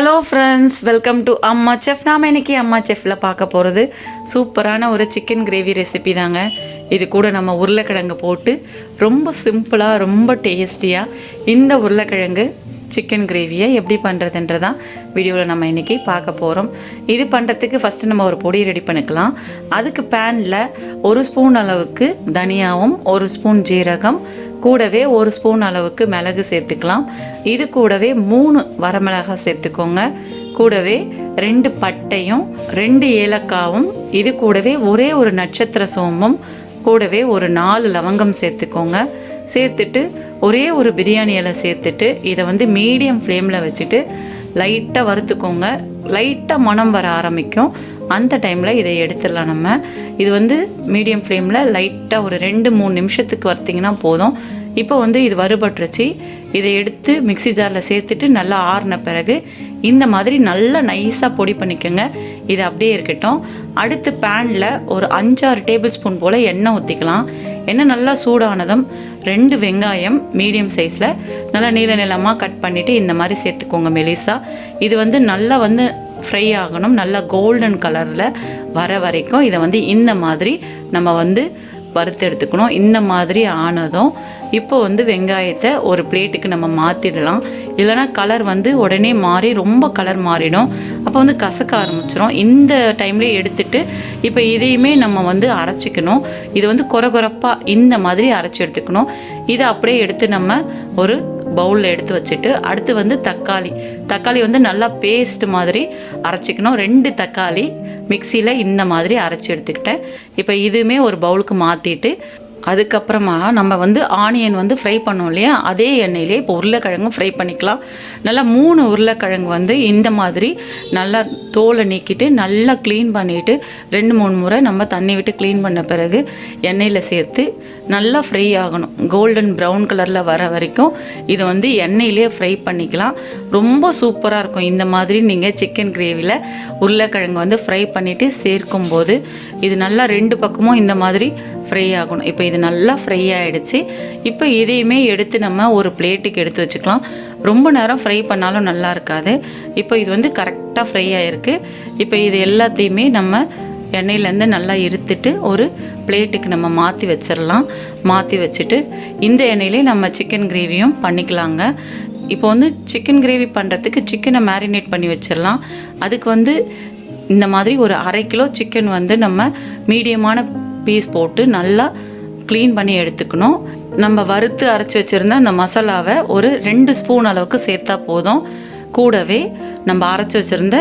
Hello friends welcome to Amma chef நாம் இன்னைக்கு அம்மா செஃப்பில் பார்க்க போகிறது சூப்பரான ஒரு சிக்கன் கிரேவி ரெசிபி தாங்க. இது கூட நம்ம உருளைக்கிழங்கு போட்டு ரொம்ப சிம்பிளாக ரொம்ப டேஸ்டியாக இந்த உருளைக்கிழங்கு சிக்கன் கிரேவியை எப்படி பண்ணுறதுன்றதான் வீடியோவில் நம்ம இன்றைக்கி பார்க்க போகிறோம் இது பண்ணுறதுக்கு ஃபஸ்ட்டு நம்ம ஒரு பொடி ரெடி பண்ணிக்கலாம். அதுக்கு பேனில் ஒரு ஸ்பூன் அளவுக்கு தனியாவும் ஒரு ஸ்பூன் ஜீரகம் கூடவே ஒரு ஸ்பூன் அளவுக்கு மிளகு சேர்த்துக்கலாம். இது கூடவே மூணு வரமிளகாய் சேர்த்துக்கோங்க. கூடவே ரெண்டு பட்டையும் ரெண்டு ஏலக்காவும் இது கூடவே ஒரே ஒரு நட்சத்திர சோம்பும் கூடவே ஒரு நாலு லவங்கம் சேர்த்துக்கோங்க. சேர்த்துட்டு ஒரே ஒரு பிரியாணி இலை சேர்த்துட்டு இதை வந்து மீடியம் ஃப்ளேமில் வச்சுட்டு லைட்டாக வறுத்துக்கோங்க. லைட்டாக மணம் வர ஆரம்பிக்கும். அந்த டைமில் இதை எடுத்துடலாம் நம்ம. இது வந்து மீடியம் ஃப்ளேமில் லைட்டாக ஒரு ரெண்டு மூணு நிமிஷத்துக்கு வறுத்திங்கன்னா போதும். இப்போ வந்து இது வறுபட்டுருச்சு. இதை எடுத்து மிக்ஸி ஜாரில் சேர்த்துட்டு நல்லா ஆறின பிறகு இந்த மாதிரி நல்லா நைஸாக பொடி பண்ணிக்கோங்க. இது அப்படியே இருக்கட்டும். அடுத்து பேனில் ஒரு அஞ்சாறு டேபிள் ஸ்பூன் போல் எண்ணெய் ஊற்றிக்கலாம் எண்ணெய் நல்லா சூடானதும் ரெண்டு வெங்காயம் மீடியம் சைஸில் நல்லா நீள நிலமாக கட் பண்ணிவிட்டு இந்த மாதிரி சேர்த்துக்கோங்க மெலிசா. இது வந்து நல்லா வந்து ஃப்ரை ஆகணும். நல்லா கோல்டன் கலரில் வர வரைக்கும் இதை வந்து இந்த மாதிரி நம்ம வந்து வறுத்து எடுத்துக்கணும். இந்த மாதிரி ஆனதும் இப்போ வந்து வெங்காயத்தை ஒரு பிளேட்டுக்கு நம்ம மாற்றிடலாம் இல்லைனா கலர் வந்து உடனே மாறி ரொம்ப கலர் மாறிடும். அப்போ வந்து கசக்க ஆரம்பிச்சிடும் இந்த டைம்லேயே எடுத்துட்டு இப்போ இதையுமே நம்ம வந்து அரைச்சிக்கணும். இது வந்து குறை குறப்பாக இந்த மாதிரி அரைச்சி எடுத்துக்கணும். இதை அப்படியே எடுத்து நம்ம ஒரு பவுலில் எடுத்து வச்சுட்டு அடுத்து வந்து தக்காளி. தக்காளி வந்து நல்லா பேஸ்ட் மாதிரி அரைச்சிக்கணும். ரெண்டு தக்காளி மிக்சியில் இந்த மாதிரி அரைச்சி எடுத்துக்கிட்டேன். இப்போ இதுவுமே ஒரு பவுலுக்கு மாற்றிட்டு அதுக்கப்புறமா நம்ம வந்து ஆனியன் வந்து ஃப்ரை பண்ணோம் இல்லையா? அதே எண்ணெயிலே இப்போ உருளைக்கிழங்கும் ஃப்ரை பண்ணிக்கலாம். நல்லா மூணு உருளைக்கிழங்கு வந்து இந்த மாதிரி நல்லா தோலை நீக்கிட்டு நல்லா க்ளீன் பண்ணிவிட்டு ரெண்டு மூணு முறை நம்ம தண்ணி விட்டு க்ளீன் பண்ண பிறகு எண்ணெயில் சேர்த்து நல்லா ஃப்ரை ஆகணும். கோல்டன் ப்ரௌன் கலரில் வர வரைக்கும் இதை வந்து எண்ணெயிலே ஃப்ரை பண்ணிக்கலாம். ரொம்ப சூப்பராக இருக்கும். இந்த மாதிரி நீங்கள் சிக்கன் கிரேவியில் உருளைக்கிழங்கு வந்து ஃப்ரை பண்ணிவிட்டு சேர்க்கும் போது இது நல்லா ரெண்டு பக்கமும் இந்த மாதிரி ஃப்ரை ஆகணும். இப்போ இது நல்லா ஃப்ரை ஆகிடுச்சு இப்போ இதையுமே எடுத்து நம்ம ஒரு பிளேட்டுக்கு எடுத்து வச்சுக்கலாம். ரொம்ப நேரம் ஃப்ரை பண்ணாலும் நல்லா இருக்காது. இப்போ இது வந்து கரெக்டாக ஃப்ரை ஆகிருக்கு இப்போ இது எல்லாத்தையுமே நம்ம எண்ணெயிலேருந்து நல்லா இருத்துட்டு ஒரு பிளேட்டுக்கு நம்ம மாற்றி வச்சிடலாம் மாற்றி வச்சுட்டு இந்த எண்ணெயிலே நம்ம சிக்கன் கிரேவியும் பண்ணிக்கலாங்க. இப்போ வந்து சிக்கன் கிரேவி பண்ணுறதுக்கு சிக்கனை மேரினேட் பண்ணி வச்சிடலாம் அதுக்கு வந்து இந்த மாதிரி ஒரு அரை கிலோ சிக்கன் வந்து நம்ம மீடியமான பீஸ் போட்டு நல்லா க்ளீன் பண்ணி எடுத்துக்கணும். நம்ம வறுத்து அரைச்சி வச்சுருந்த அந்த மசாலாவை ஒரு ரெண்டு ஸ்பூன் அளவுக்கு சேர்த்தா போதும். கூடவே நம்ம அரைச்சி வச்சுருந்த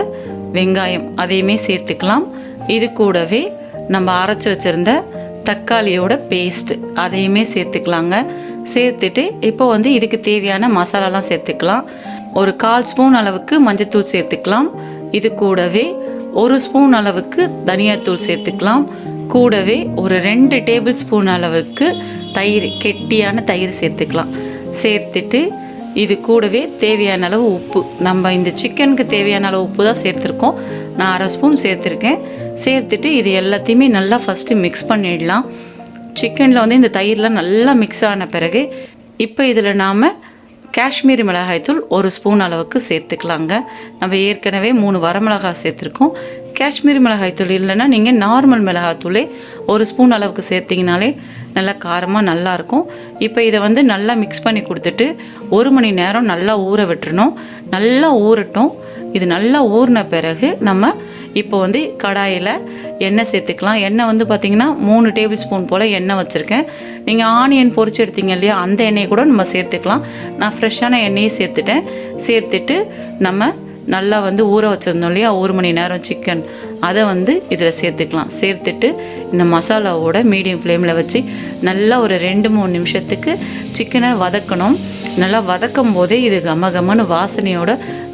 வெங்காயம் அதையுமே சேர்த்துக்கலாம். இது கூடவே நம்ம அரைச்சி வச்சுருந்த தக்காளியோட பேஸ்ட்டு அதையுமே சேர்த்துக்கலாங்க. சேர்த்துட்டு இப்போ வந்து இதுக்கு தேவையான மசாலாலாம் சேர்த்துக்கலாம். ஒரு கால் ஸ்பூன் அளவுக்கு மஞ்சத்தூள் சேர்த்துக்கலாம். இது கூடவே ஒரு ஸ்பூன் அளவுக்கு தனியாத்தூள் சேர்த்துக்கலாம். கூடவே ஒரு ரெண்டு டேபிள் ஸ்பூன் அளவுக்கு தயிர் கெட்டியான தயிர் சேர்த்துக்கலாம். சேர்த்துட்டு இது கூடவே தேவையான அளவு உப்பு. நம்ம இந்த சிக்கனுக்கு தேவையான அளவு உப்பு தான் சேர்த்துருக்கோம். நான் அரை ஸ்பூன் சேர்த்துருக்கேன். சேர்த்துட்டு இது எல்லாத்தையுமே நல்லா ஃபஸ்ட்டு மிக்ஸ் பண்ணிடலாம். சிக்கனில் வந்து இந்த தயிர்லாம் நல்லா மிக்ஸ் ஆன பிறகு இப்போ இதில் நாம் காஷ்மீரி மிளகாய்த்தூள் ஒரு ஸ்பூன் அளவுக்கு சேர்த்துக்கலாங்க. நம்ம ஏற்கனவே மூணு வரமிளகாய் சேர்த்துருக்கோம். காஷ்மீரி மிளகாய்த்தூள் இல்லைன்னா நீங்கள் நார்மல் மிளகாய்த்தூளே ஒரு ஸ்பூன் அளவுக்கு சேர்த்திங்கனாலே நல்லா காரமாக நல்லாயிருக்கும் இப்போ இதை வந்து நல்லா மிக்ஸ் பண்ணி கொடுத்துட்டு ஒரு மணி நேரம் நல்லா ஊற விட்டுறணும். நல்லா ஊறட்டும். இது நல்லா ஊறின பிறகு நம்ம இப்போ வந்து கடாயில் எண்ணெய் சேர்த்துக்கலாம். எண்ணெய் வந்து பார்த்திங்கன்னா மூணு டேபிள் ஸ்பூன் போல் எண்ணெய் வச்சுருக்கேன். நீங்கள் ஆனியன் பொறிச்சு எடுத்தீங்க இல்லையா அந்த எண்ணெயை கூட நம்ம சேர்த்துக்கலாம். நான் ஃப்ரெஷ்ஷான எண்ணெயை சேர்த்துட்டேன். சேர்த்துட்டு நம்ம நல்லா வந்து ஊற வச்சுருந்தோம் இல்லையா ஒரு மணி நேரம் சிக்கன் அதை வந்து இதில் சேர்த்துக்கலாம். சேர்த்துட்டு இந்த மசாலாவோட மீடியம் ஃப்ளேமில் வச்சு நல்லா ஒரு ரெண்டு மூணு நிமிஷத்துக்கு சிக்கனை வதக்கணும். நல்லா வதக்கும் போதே இது கம கமன்னு வாசனையோட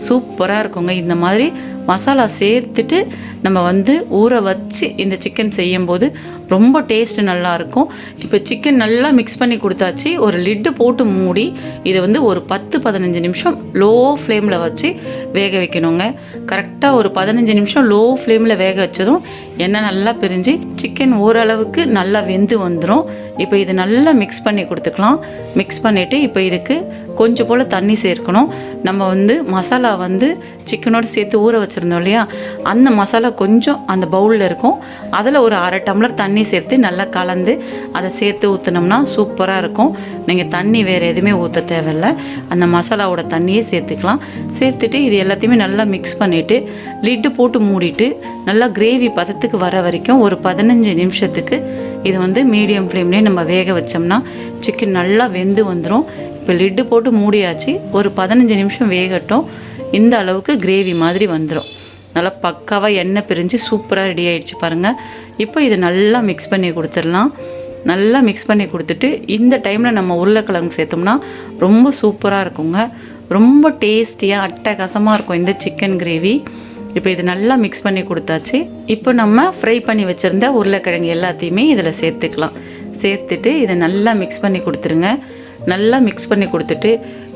சூப்பராக இருக்குங்க. இந்த மாதிரி மசாலா சேர்த்துட்டு நம்ம வந்து ஊற வச்சு இந்த சிக்கன் செய்யும்போது ரொம்ப டேஸ்ட் நல்லாயிருக்கும் இப்போ சிக்கன் நல்லா மிக்ஸ் பண்ணி கொடுத்தாச்சு. ஒரு லிட்டு போட்டு மூடி இதை வந்து ஒரு பத்து பதினஞ்சு நிமிஷம் லோ ஃப்ளேமில் வச்சு வேக வைக்கணுங்க. கரெக்டாக ஒரு பதினஞ்சு நிமிஷம் லோ ஃப்ளேமில் வேக வச்சதும் எண்ணெய் நல்லா பிரிஞ்சு சிக்கன் ஓரளவுக்கு நல்லா வெந்து வந்துடும் இப்போ இது நல்லா மிக்ஸ் பண்ணி கொடுத்துக்கலாம். மிக்ஸ் பண்ணிவிட்டு இப்போ இதுக்கு கொஞ்சம் போல் தண்ணி சேர்க்கணும். நம்ம வந்து மசாலா வந்து சிக்கனோடு சேர்த்து ஊற வச்சுருந்தோம் இல்லையா? அந்த மசாலா கொஞ்சம் அந்த பவுலில் இருக்கும். அதில் ஒரு அரை டம்ளர் தண்ணி சேர்த்து நல்லா கலந்து அதை சேர்த்து ஊற்றினோம்னா சூப்பராக இருக்கும். நீங்கள் தண்ணி வேறு எதுவுமே ஊற்ற தேவையில்ல. அந்த மசாலாவோட தண்ணியே சேர்த்துக்கலாம். சேர்த்துட்டு இது எல்லாத்தையுமே நல்லா மிக்ஸ் பண்ணிவிட்டு லிட்டு போட்டு மூடிட்டு நல்லா கிரேவி பதத்துக்கு வர வரைக்கும் ஒரு பதினஞ்சு நிமிஷத்துக்கு இது வந்து மீடியம் ஃப்ளேம்லேயே நம்ம வேக வச்சோம்னா சிக்கன் நல்லா வெந்து வந்துடும் இப்போ லிட்டு போட்டு மூடியாச்சு. ஒரு பதினஞ்சு நிமிஷம் வேகட்டும். இந்த அளவுக்கு கிரேவி மாதிரி வந்துடும் நல்லா பக்காவாக எண்ணெய் பிரிஞ்சு சூப்பராக ரெடி ஆகிடுச்சு பாருங்கள் இப்போ இதை நல்லா மிக்ஸ் பண்ணி கொடுத்துடலாம். நல்லா மிக்ஸ் பண்ணி கொடுத்துட்டு இந்த டைமில் நம்ம உருளைக்கிழங்கு சேர்த்தோம்னா ரொம்ப சூப்பராக இருக்குங்க. ரொம்ப டேஸ்டியாக அட்டகாசமாக இருக்கும் இந்த சிக்கன் கிரேவி இப்போ இது நல்லா மிக்ஸ் பண்ணி கொடுத்தாச்சு. இப்போ நம்ம ஃப்ரை பண்ணி வச்சுருந்த உருளைக்கிழங்கு எல்லாத்தையுமே இதில் சேர்த்துக்கலாம். சேர்த்துட்டு இதை நல்லா மிக்ஸ் பண்ணி கொடுத்துருங்க. நல்லா மிக்ஸ் பண்ணி கொடுத்துட்டு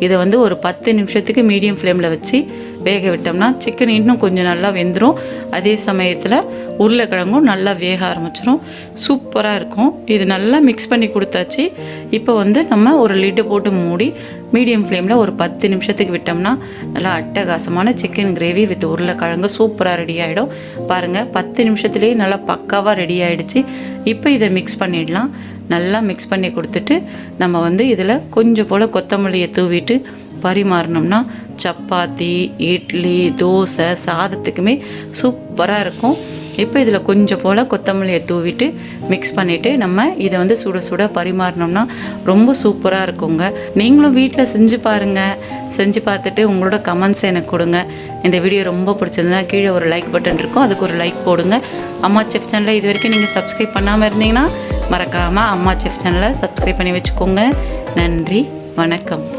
இதை வந்து ஒரு பத்து நிமிஷத்துக்கு மீடியம் ஃப்ளேமில் வச்சு வேக விட்டோம்னா சிக்கன் இன்னும் கொஞ்சம் நல்லா வெந்துடும் அதே சமயத்தில் உருளைக்கிழங்கும் நல்லா வேக ஆரம்பிச்சிடும் சூப்பராக இருக்கும். இது நல்லா மிக்ஸ் பண்ணி கொடுத்தாச்சு. இப்போ வந்து நம்ம ஒரு லிட்டு போட்டு மூடி மீடியம் ஃப்ளேமில் ஒரு பத்து நிமிஷத்துக்கு விட்டோம்னா நல்லா அட்டகாசமான சிக்கன் கிரேவி வித் உருளைக்கிழங்கு சூப்பராக ரெடி ஆகிடும் பாருங்கள் பத்து நிமிஷத்துலேயே நல்லா பக்காவாக ரெடி ஆகிடுச்சு இப்போ இதை மிக்ஸ் பண்ணிடலாம். நல்லா மிக்ஸ் பண்ணி கொடுத்துட்டு நம்ம வந்து இதில் கொஞ்சம் போல் கொத்தமல்லியை தூவிட்டு பரிமாறினோம்னா சப்பாத்தி இட்லி தோசை சாதத்துக்குமே சூப்பராக இருக்கும். இப்போ இதில் கொஞ்சம் போல் கொத்தமல்லியை தூவிட்டு மிக்ஸ் பண்ணிவிட்டு நம்ம இதை வந்து சுட சுட பரிமாறினோம்னா ரொம்ப சூப்பராக இருக்குங்க. நீங்களும் வீட்டில் செஞ்சு பாருங்கள் செஞ்சு பார்த்துட்டு உங்களோட கமெண்ட்ஸ் எனக்கு கொடுங்க. இந்த வீடியோ ரொம்ப பிடிச்சிருந்தா கீழே ஒரு லைக் பட்டன் இருக்கும். அதுக்கு ஒரு லைக் போடுங்க. அம்மா செஃப் சேனலை இது வரைக்கும் நீங்கள் சப்ஸ்கிரைப் பண்ணாமல் இருந்தீங்கன்னா மறக்காமல் அம்மா செஃப் சேனலை சப்ஸ்கிரைப் பண்ணி வச்சுக்கோங்க. நன்றி. வணக்கம்.